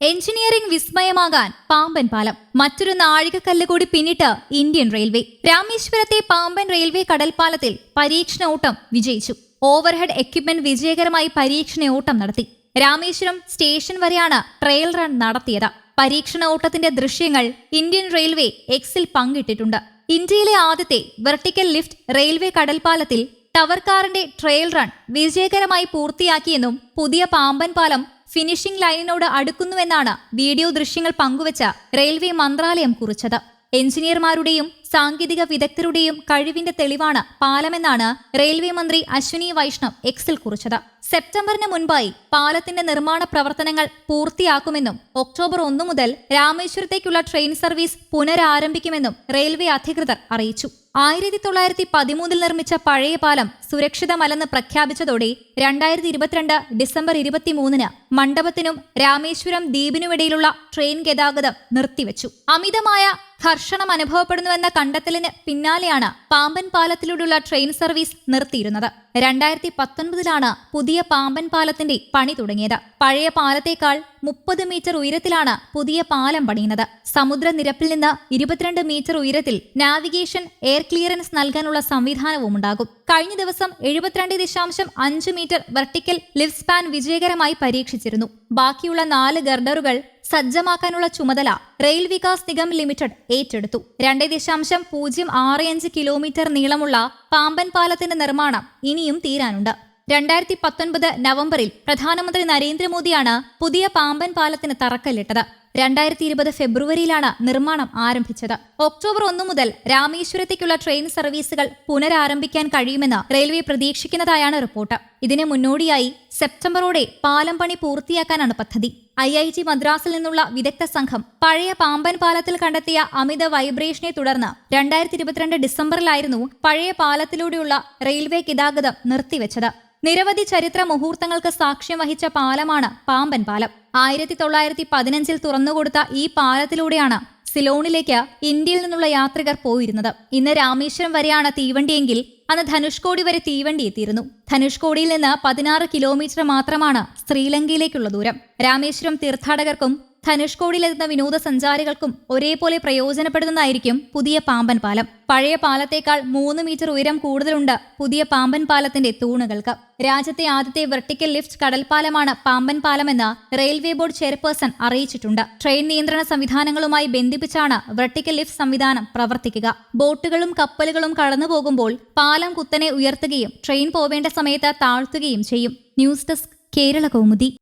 Engineering വിസ്മയമാകാൻ Pamban പാലം. മറ്റൊരു നാഴികക്കല്ല് കൂടി പിന്നിട്ട് ഇന്ത്യൻ റെയിൽവേ. രാമേശ്വരത്തെ പാമ്പൻ റെയിൽവേ കടൽപ്പാലത്തിൽ പരീക്ഷണ ഓട്ടം വിജയിച്ചു. ഓവർഹെഡ് എക്യുപ്മെന്റ് വിജയകരമായി പരീക്ഷണ ഓട്ടം നടത്തി. രാമേശ്വരം സ്റ്റേഷൻ വരെയാണ് ട്രയൽ റൺ നടത്തിയത്. പരീക്ഷണ ഓട്ടത്തിന്റെ ദൃശ്യങ്ങൾ ഇന്ത്യൻ റെയിൽവേ എക്സിൽ പങ്കിട്ടിട്ടുണ്ട്. ഇന്ത്യയിലെ ആദ്യത്തെ വെർട്ടിക്കൽ ലിഫ്റ്റ് റെയിൽവേ കടൽപ്പാലത്തിൽ ടവർ കാറിന്റെ ട്രയൽ റൺ വിജയകരമായി പൂർത്തിയാക്കിയെന്നും പുതിയ പാമ്പൻ പാലം ഫിനിഷിംഗ് ലൈനിനോട് അടുക്കുന്നുവെന്നാണ് വീഡിയോ ദൃശ്യങ്ങൾ പങ്കുവച്ച റെയിൽവേ മന്ത്രാലയം കുറിച്ചത് എഞ്ചിനീയർമാരുടെയും സാങ്കേതിക വിദഗ്ധരുടെയും കഴിവിന്റെ തെളിവാണ് പാലമെന്നാണ് റെയിൽവേ മന്ത്രി അശ്വിനി വൈഷ്ണവ് എക്സിൽ കുറിച്ചത്. സെപ്റ്റംബറിന് മുൻപായി പാലത്തിന്റെ നിർമ്മാണ പ്രവർത്തനങ്ങൾ പൂർത്തിയാക്കുമെന്നും ഒക്ടോബർ ഒന്നു മുതൽ രാമേശ്വരത്തേക്കുള്ള ട്രെയിൻ സർവീസ് പുനരാരംഭിക്കുമെന്നും റെയിൽവേ അധികൃതർ അറിയിച്ചു. ആയിരത്തി തൊള്ളായിരത്തി പതിമൂന്നിൽ നിർമ്മിച്ച പഴയ പാലം സുരക്ഷിതമല്ലെന്ന് പ്രഖ്യാപിച്ചതോടെ രണ്ടായിരത്തി ഇരുപത്തിരണ്ട് ഡിസംബർ ഇരുപത്തിമൂന്നിന് മണ്ഡപത്തിനും രാമേശ്വരം ദ്വീപിനുമിടയിലുള്ള ട്രെയിൻ ഗതാഗതം നിർത്തിവച്ചു. അമിതമായ ഘർഷണം അനുഭവപ്പെടുന്നുവെന്ന കണ്ടെത്തലിന് പിന്നാലെയാണ് പാമ്പൻ പാലത്തിലൂടെയുള്ള ട്രെയിൻ സർവീസ് നിർത്തിയിരുന്നത്. രണ്ടായിരത്തി പത്തൊൻപതിലാണ് പുതിയ പാമ്പൻ പാലത്തിന്റെ പണി തുടങ്ങിയത്. പഴയ പാലത്തേക്കാൾ മുപ്പത് മീറ്റർ ഉയരത്തിലാണ് പുതിയ പാലം പണിയുന്നത്. സമുദ്രനിരപ്പിൽ നിന്ന് ഇരുപത്തിരണ്ട് മീറ്റർ ഉയരത്തിൽ നാവിഗേഷൻ എയർ ക്ലിയറൻസ് നൽകാനുള്ള സംവിധാനവും ഉണ്ടാകും. കഴിഞ്ഞ ദിവസം എഴുപത്തിരണ്ട് ദശാംശം അഞ്ച് മീറ്റർ വെർട്ടിക്കൽ ലിഫ്റ്റ് സ്പാൻ വിജയകരമായി പരീക്ഷിച്ചിരുന്നു. ബാക്കിയുള്ള നാല് ഗർഡറുകൾ സജ്ജമാക്കാനുള്ള ചുമതല റെയിൽ വികാസ് നിഗം ലിമിറ്റഡ് ഏറ്റെടുത്തു. രണ്ട് ദശാംശം പൂജ്യം ആറ് അഞ്ച് കിലോമീറ്റർ നീളമുള്ള പാമ്പൻ പാലത്തിന്റെ നിർമ്മാണം ഇനിയും തീരാനുണ്ട്. രണ്ടായിരത്തി പത്തൊൻപത് നവംബറിൽ പ്രധാനമന്ത്രി നരേന്ദ്രമോദിയാണ് പുതിയ പാമ്പൻ പാലത്തിന് തറക്കല്ലിട്ടത്. രണ്ടായിരത്തി ഇരുപത് ഫെബ്രുവരിയിലാണ് നിർമ്മാണം ആരംഭിച്ചത്. ഒക്ടോബർ ഒന്നു മുതൽ രാമേശ്വരത്തേക്കുള്ള ട്രെയിൻ സർവീസുകൾ പുനരാരംഭിക്കാൻ കഴിയുമെന്ന് റെയിൽവേ പ്രതീക്ഷിക്കുന്നതായാണ് റിപ്പോർട്ട്. ഇതിന് മുന്നോടിയായി സെപ്റ്റംബറോടെ പാലം പണി പൂർത്തിയാക്കാനാണ് പദ്ധതി. ഐ ഐ ടി മദ്രാസിൽ നിന്നുള്ള വിദഗ്ധ സംഘം പഴയ പാമ്പൻ പാലത്തിൽ കണ്ടെത്തിയ അമിത വൈബ്രേഷനെ തുടർന്ന് രണ്ടായിരത്തി ഇരുപത്തിരണ്ട് ഡിസംബറിലായിരുന്നു പഴയ പാലത്തിലൂടെയുള്ള റെയിൽവേ ഗതാഗതം നിർത്തിവെച്ചത്. നിരവധി ചരിത്ര മുഹൂർത്തങ്ങൾക്ക് സാക്ഷ്യം വഹിച്ച പാലമാണ് പാമ്പൻ പാലം. ആയിരത്തി തൊള്ളായിരത്തി പതിനഞ്ചിൽ തുറന്നുകൊടുത്ത ഈ പാലത്തിലൂടെയാണ് സിലോണിലേക്ക് ഇന്ത്യയിൽ നിന്നുള്ള യാത്രികർ പോയിരുന്നത്. ഇന്ന് രാമേശ്വരം വരെയാണ് തീവണ്ടിയെങ്കിൽ അന്ന് ധനുഷ്കോടി വരെ തീവണ്ടി എത്തിയിരുന്നു. ധനുഷ്കോടിയിൽ നിന്ന് പതിനാറ് കിലോമീറ്റർ മാത്രമാണ് ശ്രീലങ്കയിലേക്കുള്ള ദൂരം. രാമേശ്വരം തീർത്ഥാടകർക്കും ധനുഷ്കോടിയിലെത്തുന്ന വിനോദസഞ്ചാരികൾക്കും ഒരേപോലെ പ്രയോജനപ്പെടുന്നതായിരിക്കും പുതിയ പാമ്പൻ പാലം. പഴയ പാലത്തേക്കാൾ മൂന്ന് മീറ്റർ ഉയരം കൂടുതലുണ്ട് പുതിയ പാമ്പൻ പാലത്തിന്റെ തൂണുകൾക്ക്. രാജ്യത്തെ ആദ്യത്തെ വെർട്ടിക്കൽ ലിഫ്റ്റ് കടൽപ്പാലമാണ് പാമ്പൻ പാലമെന്ന് റെയിൽവേ ബോർഡ് ചെയർപേഴ്സൺ അറിയിച്ചിട്ടുണ്ട്. ട്രെയിൻ നിയന്ത്രണ സംവിധാനങ്ങളുമായി ബന്ധിപ്പിച്ചാണ് വെർട്ടിക്കൽ ലിഫ്റ്റ് സംവിധാനം പ്രവർത്തിക്കുക. ബോട്ടുകളും കപ്പലുകളും കടന്നുപോകുമ്പോൾ പാലം കുത്തനെ ഉയർത്തുകയും ട്രെയിൻ പോവേണ്ട സമയത്ത് താഴ്ത്തുകയും ചെയ്യും. News desk Kerala Kaumudi